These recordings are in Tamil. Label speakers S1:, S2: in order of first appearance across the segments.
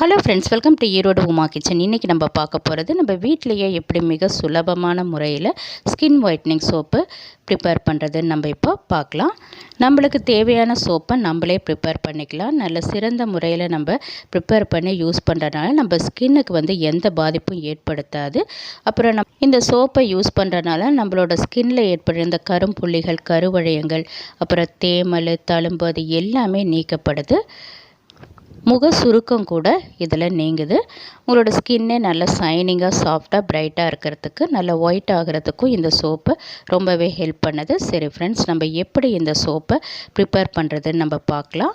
S1: Hello friends welcome to Erode Uma kitchen இன்றைக்கி நம்ம பார்க்க போகிறது நம்ம வீட்டிலையே எப்படி மிக சுலபமான முறையில் ஸ்கின் ஒயிட்னிங் சோப்பு ப்ரிப்பேர் பண்ணுறதுன்னு நம்ம இப்போ பார்க்கலாம். நம்மளுக்கு தேவையான சோப்பை நம்மளே ப்ரிப்பேர் பண்ணிக்கலாம். நல்ல சிறந்த முறையில் நம்ம ப்ரிப்பேர் பண்ணி யூஸ் பண்ணுறதுனால நம்ம ஸ்கின்னுக்கு வந்து எந்த பாதிப்பும் ஏற்படுத்தாது. அப்புறம் நம் இந்த சோப்பை யூஸ் பண்ணுறதுனால நம்மளோட ஸ்கின்னில் ஏற்படுற இந்த கரும்புள்ளிகள் கருவழையங்கள் அப்புறம் தேமல் தழும்பு அது எல்லாமே நீக்கப்படுது. முக சுருக்கம் கூட இதில் நீங்குது. உங்களோட ஸ்கின்னே நல்ல சைனிங்காக சாஃப்டாக பிரைட்டாக இருக்கிறதுக்கு நல்ல ஒயிட் ஆகிறதுக்கும் இந்த சோப்பு ரொம்பவே ஹெல்ப் பண்ணுது. சரி ஃப்ரெண்ட்ஸ் நம்ம எப்படி இந்த சோப்பை ப்ரிப்பேர் பண்ணுறதுன்னு நம்ம பார்க்கலாம்.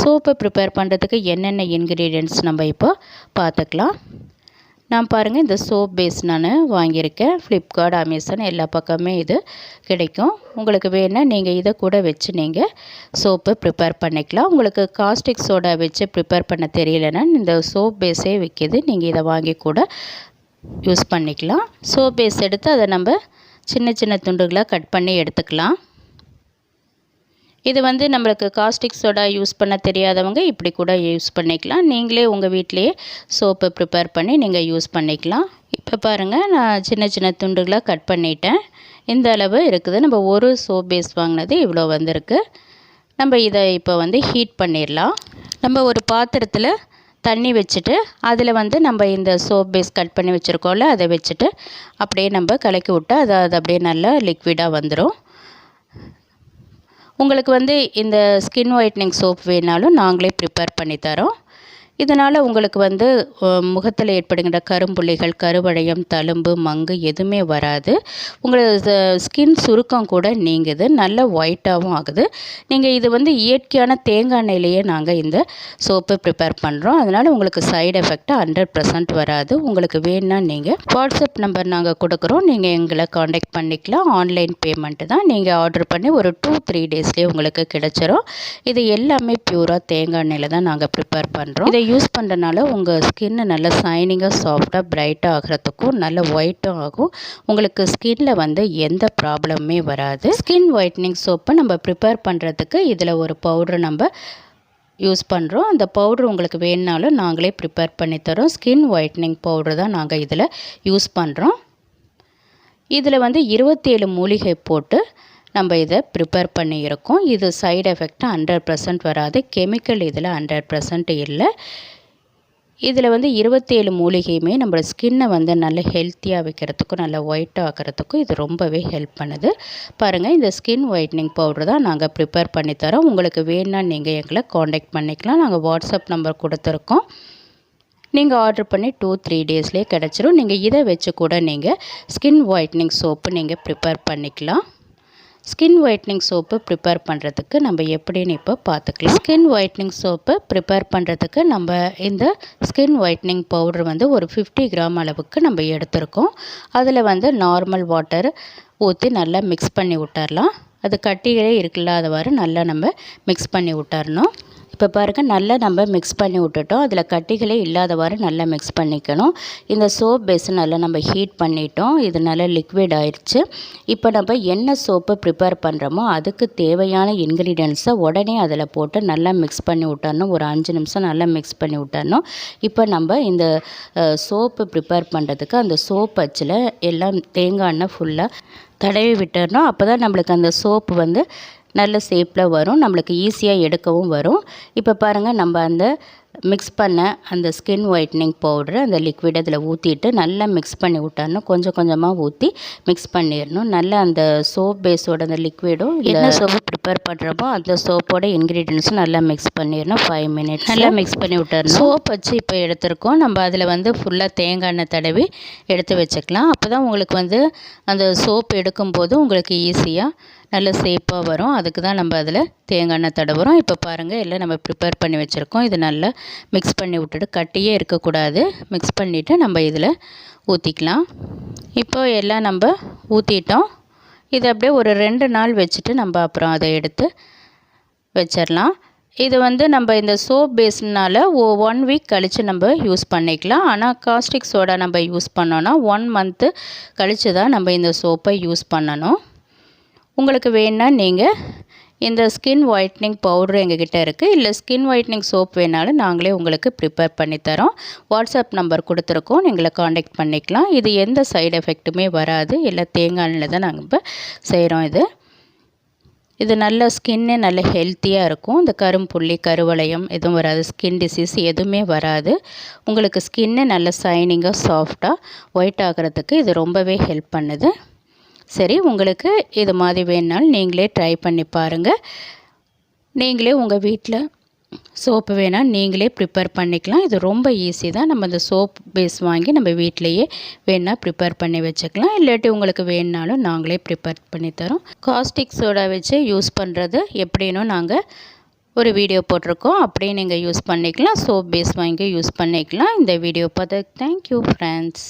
S1: சோப்பை ப்ரிப்பேர் பண்ணுறதுக்கு என்னென்ன இன்க்ரீடியன்ட்ஸ் நம்ம இப்போ பார்த்துக்கலாம். நான் பாருங்கள் இந்த சோப் பேஸ் நான் வாங்கியிருக்கேன். ஃப்ளிப்கார்ட் அமேசான் எல்லா பக்கமே இது கிடைக்கும். உங்களுக்கு வேணால் நீங்கள் இதை கூட வச்சு நீங்கள் சோப்பு ப்ரிப்பேர் பண்ணிக்கலாம். உங்களுக்கு காஸ்டிக் சோடா வச்சு ப்ரிப்பேர் பண்ண தெரியலன்னா இந்த சோப் பேஸே விற்கிது. நீங்கள் இதை வாங்கி கூட யூஸ் பண்ணிக்கலாம். சோப் பேஸ் எடுத்து அதை நம்ம சின்ன சின்ன துண்டுகளாக கட் பண்ணி எடுத்துக்கலாம். இது வந்து நம்மளுக்கு காஸ்டிக் சோடா யூஸ் பண்ண தெரியாதவங்க இப்படி கூட யூஸ் பண்ணிக்கலாம். நீங்களே உங்கள் வீட்டிலையே சோப்பு ப்ரிப்பேர் பண்ணி நீங்கள் யூஸ் பண்ணிக்கலாம். இப்போ பாருங்கள் நான் சின்ன சின்ன துண்டுகளாக கட் பண்ணிட்டேன். இந்த அளவு இருக்குது. நம்ம ஒரு சோப் பேஸ் வாங்கினது இவ்வளோ வந்திருக்கு. நம்ம இதை இப்போ வந்து ஹீட் பண்ணிடலாம். நம்ம ஒரு பாத்திரத்தில் தண்ணி வச்சுட்டு அதில் வந்து நம்ம இந்த சோப் பேஸ் கட் பண்ணி வச்சுருக்கோம்ல அதை வச்சுட்டு அப்படியே நம்ம கலக்கி விட்டால் அதை அது அப்படியே நல்லா லிக்விடாக வந்துடும் உங்களுக்கு வந்து இந்த ஸ்கின் ஒயிட்னிங் சோப் வேணாலும் நாங்களே ப்ரிப்பேர் பண்ணி தரோம். இதனால் உங்களுக்கு வந்து முகத்தில் ஏற்படுகின்ற கரும்புள்ளிகள் கருவளையம் தழும்பு மங்கு எதுவுமே வராது. உங்களோட ஸ்கின் சுருக்கம் கூட நீங்குது. நல்ல ஒயிட்டாகவும் ஆகுது. நீங்கள் இது வந்து இயற்கையான தேங்காய் எண்ணெயிலேயே நாங்கள் இந்த சோப்பு ப்ரிப்பேர் பண்ணுறோம் அதனால் உங்களுக்கு சைடு எஃபெக்ட் ஹண்ட்ரட் பர்சன்ட் வராது. உங்களுக்கு வேணும்னா நீங்கள் வாட்ஸ்அப் நம்பர் நாங்கள் கொடுக்குறோம். நீங்கள் எங்களை காண்டாக்ட் பண்ணிக்கலாம். ஆன்லைன் பேமெண்ட்டு தான் நீங்கள் ஆர்டர் பண்ணி ஒரு டூ த்ரீ டேஸ்லேயே உங்களுக்கு கிடைச்சிரும். இது எல்லாமே பியூராக தேங்காய் எண்ணெயில் தான் நாங்கள் ப்ரிப்பேர் பண்ணுறோம் இதை யூஸ் பண்ணுறனால உங்கள் ஸ்கின்னு நல்ல சைனிங்காக சாஃப்டாக பிரைட்டாக ஆகிறதுக்கும் நல்ல ஒயிட்டும் ஆகும். உங்களுக்கு ஸ்கின்ல வந்து எந்த ப்ராப்ளமுமே வராது. ஸ்கின் ஒயிட்னிங் சோப்பை நம்ம ப்ரிப்பேர் பண்ணுறதுக்கு இதில் ஒரு பவுடர் நம்ம யூஸ் பண்ணுறோம் அந்த பவுட்ரு உங்களுக்கு வேணுனாலும் நாங்களே ப்ரிப்பேர் பண்ணி தரோம். ஸ்கின் ஒயிட்னிங் பவுட்ரு தான் நாங்கள் இதில் யூஸ் பண்ணுறோம் இதில் வந்து இருபத்தேழு மூலிகை போட்டு நம்ம இதை ப்ரிப்பேர் பண்ணியிருக்கோம் இது சைடு எஃபெக்ட் ஹண்ட்ரட் பர்சன்ட் வராது. கெமிக்கல் இதில் ஹண்ட்ரட் பர்சன்ட் இல்லை. இதில் வந்து இருபத்தேழு மூலிகையுமே நம்ம ஸ்கின்னை வந்து நல்ல ஹெல்த்தியாக வைக்கிறதுக்கும் நல்ல ஒயிட்டாக ஆக்கிறதுக்கும் இது ரொம்பவே ஹெல்ப் பண்ணுது. பாருங்கள் இந்த ஸ்கின் ஒயிட்னிங் பவுடர் தான் நாங்கள் ப்ரிப்பேர் பண்ணித்தரோம் உங்களுக்கு வேணுன்னா நீங்கள் எங்களை காண்டாக்ட் பண்ணிக்கலாம். நாங்கள் வாட்ஸ்அப் நம்பர் கொடுத்துருக்கோம். நீங்கள் ஆர்டர் பண்ணி டூ த்ரீ டேஸ்லேயே கிடச்சிரும். நீங்கள் இதை வச்சு கூட நீங்கள் ஸ்கின் ஒயிட்னிங் சோப்பு நீங்கள் ப்ரிப்பேர் பண்ணிக்கலாம். ஸ்கின் ஒயிட்னிங் சோப்பு ப்ரிப்பேர் பண்ணுறதுக்கு நம்ம எப்படின்னு இப்போ பார்த்துக்கலாம். ஸ்கின் ஒயிட்னிங் சோப்பு ப்ரிப்பேர் பண்ணுறதுக்கு நம்ம இந்த ஸ்கின் ஒயிட்னிங் பவுடர் வந்து ஒரு ஃபிஃப்டி கிராம் அளவுக்கு நம்ம எடுத்திருக்கோம். அதில் வந்து நார்மல் வாட்டர் ஊற்றி நல்லா மிக்ஸ் பண்ணி விட்டுறலாம். அது கட்டிகளே இருக்கில்லாதவாறு நல்லா நம்ம மிக்ஸ் பண்ணி விட்டுறணும். இப்போ பாருங்கள் நல்லா நம்ம மிக்ஸ் பண்ணி விட்டுட்டோம். அதில் கட்டிகளே இல்லாதவாறு நல்லா மிக்ஸ் பண்ணிக்கணும். இந்த சோப் பேஸ் நல்லா நம்ம ஹீட் பண்ணிட்டோம். இது நல்லா லிக்விட் ஆயிடுச்சு இப்போ நம்ம என்ன சோப்பு ப்ரிப்பேர் பண்ணுறோமோ அதுக்கு தேவையான இன்க்ரீடியன்ஸை உடனே அதில் போட்டு நல்லா மிக்ஸ் பண்ணி விட்டரணும் ஒரு அஞ்சு நிமிஷம் நல்லா மிக்ஸ் பண்ணி விட்டரணும் இப்போ நம்ம இந்த சோப்பு ப்ரிப்பேர் பண்ணுறதுக்கு அந்த சோப் அச்சில் எல்லாம் தேங்காய் எண்ணெய் ஃபுல்லாக தடவி விட்டுறணும். அப்போ தான் நம்மளுக்கு அந்த சோப்பு வந்து நல்ல ஷேப்பில் வரும். நம்மளுக்கு ஈஸியாக எடுக்கவும் வரும். இப்போ பாருங்கள் நம்ம அந்த மிக்ஸ் பண்ண அந்த ஸ்கின் ஒயிட்னிங் பவுட்ரு அந்த லிக்விட் அதில் ஊற்றிட்டு நல்லா மிக்ஸ் பண்ணி விட்டரணும் கொஞ்சம் கொஞ்சமாக ஊற்றி மிக்ஸ் பண்ணிடணும். நல்லா அந்த சோப் பேஸோட அந்த லிக்விடும் என்ன சோப்பு ப்ரிப்பேர் பண்ணுறப்போ அந்த சோப்போட இன்க்ரீடியன்ஸும் நல்லா மிக்ஸ் பண்ணிடணும். ஃபைவ் மினிட்ஸ் நல்லா மிக்ஸ் பண்ணி விட்டுறணும். சோப் வச்சு இப்போ எடுத்திருக்கோம். நம்ம அதில் வந்து ஃபுல்லாக தேங்காய் எண்ணெய் தடவி எடுத்து வச்சுக்கலாம். அப்போ தான் உங்களுக்கு வந்து அந்த சோப் எடுக்கும்போது உங்களுக்கு ஈஸியாக நல்ல சேப்பாக வரும். அதுக்கு தான் நம்ம அதில் தேங்காய் எண்ணெய் தடவுறோம். இப்போ பாருங்கள் எல்லாம் நம்ம ப்ரிப்பேர் பண்ணி வச்சுருக்கோம். இது நல்லா மிக்ஸ் பண்ணி விட்டுட்டு கட்டியே இருக்கக்கூடாது. மிக்ஸ் பண்ணிவிட்டு நம்ம இதில் ஊற்றிக்கலாம் இப்போ எல்லாம் நம்ம ஊற்றிட்டோம் இது அப்படியே ஒரு ரெண்டு நாள் வச்சுட்டு நம்ம அப்புறம் அதை எடுத்து வச்சிடலாம். இது வந்து நம்ம இந்த சோப் பேஸ்னால் ஓ ஒன் வீக் கழித்து நம்ம யூஸ் பண்ணிக்கலாம். ஆனால் காஸ்டிக் சோடா நம்ம யூஸ் பண்ணோன்னா ஒன் மந்த்து கழித்து தான் நம்ம இந்த சோப்பை யூஸ் பண்ணணும். உங்களுக்கு வேணால் நீங்கள் இந்த ஸ்கின் ஒயிட்னிங் பவுடரு எங்ககிட்ட இருக்குது இல்லை ஸ்கின் ஒயிட்னிங் சோப் வேணாலும் நாங்களே உங்களுக்கு ப்ரிப்பேர் பண்ணித்தரோம் வாட்ஸ்அப் நம்பர் கொடுத்துருக்கோம். எங்களை காண்டாக்ட் பண்ணிக்கலாம். இது எந்த சைடு எஃபெக்ட்டுமே வராது. இல்லை தேங்காய் எண்ணெயில் தான் நாங்கள் இப்போ செய்கிறோம் இது. இது நல்ல ஸ்கின்னு நல்ல ஹெல்த்தியாக இருக்கும். இந்த கரும்புள்ளி கருவளையம் எதுவும் வராது. ஸ்கின் டிசீஸ் எதுவுமே வராது. உங்களுக்கு ஸ்கின்னு நல்ல சைனிங்காக சாஃப்டாக ஒயிட் ஆகிறதுக்கு இது ரொம்பவே ஹெல்ப் பண்ணுது. சரி உங்களுக்கு இது மாதிரி வேணுனாலும் நீங்களே ட்ரை பண்ணி பாருங்கள் நீங்களே உங்கள் வீட்டில் சோப்பு வேணால் நீங்களே ப்ரிப்பேர் பண்ணிக்கலாம். இது ரொம்ப ஈஸி தான். நம்ம இந்த சோப் பேஸ் வாங்கி நம்ம வீட்லேயே வேணால் ப்ரிப்பேர் பண்ணி வச்சுக்கலாம். இல்லாட்டி உங்களுக்கு வேணுனாலும் நாங்களே ப்ரிப்பேர் பண்ணி தரோம். காஸ்டிக் சோடா வச்சு யூஸ் பண்ணுறது எப்படின்னு நாங்கள் ஒரு வீடியோ போட்டிருக்கோம். அப்படியே நீங்கள் யூஸ் பண்ணிக்கலாம். சோப் பேஸ் வாங்கி யூஸ் பண்ணிக்கலாம். இந்த வீடியோ பார்த்து தேங்க்யூ ஃப்ரெண்ட்ஸ்